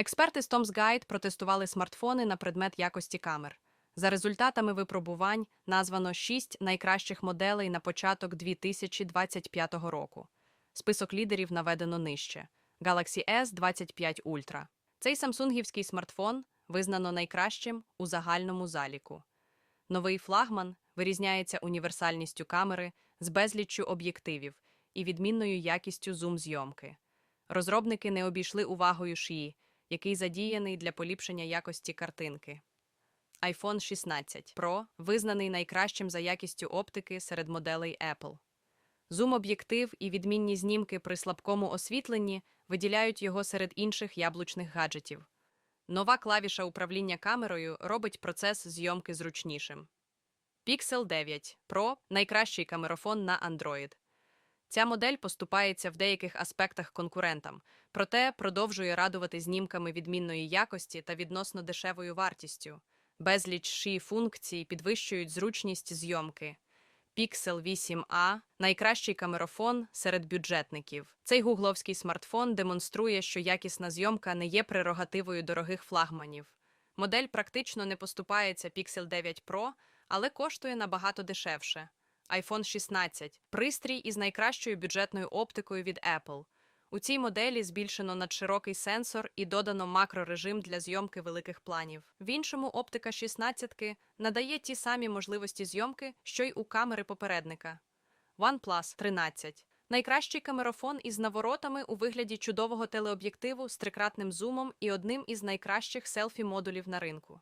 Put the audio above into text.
Експерти з Tom's Guide протестували смартфони на предмет якості камер. За результатами випробувань названо 6 найкращих моделей на початок 2025 року. Список лідерів наведено нижче. Galaxy S25 Ultra. Цей самсунгівський смартфон визнано найкращим у загальному заліку. Новий флагман вирізняється універсальністю камери з безліччю об'єктивів і відмінною якістю зум-зйомки. Розробники не обійшли увагою шиї, який задіяний для поліпшення якості картинки. iPhone 16 Pro визнаний найкращим за якістю оптики серед моделей Apple. Зум-об'єктив і відмінні знімки при слабкому освітленні виділяють його серед інших яблучних гаджетів. Нова клавіша управління камерою робить процес зйомки зручнішим. Pixel 9 Pro найкращий камерофон на Android. Ця модель поступається в деяких аспектах конкурентам, проте продовжує радувати знімками відмінної якості та відносно дешевою вартістю. Безліч ші функцій підвищують зручність зйомки. Pixel 8a найкращий камерофон серед бюджетників. Цей гугловський смартфон демонструє, що якісна зйомка не є прерогативою дорогих флагманів. Модель практично не поступається Pixel 9 Pro, але коштує набагато дешевше. iPhone 16 пристрій із найкращою бюджетною оптикою від Apple. У цій моделі збільшено надширокий сенсор і додано макрорежим для зйомки великих планів. В іншому оптика 16 надає ті самі можливості зйомки, що й у камери попередника. OnePlus 13 найкращий камерофон із наворотами у вигляді чудового телеоб'єктиву з трикратним зумом і одним із найкращих селфі-модулів на ринку.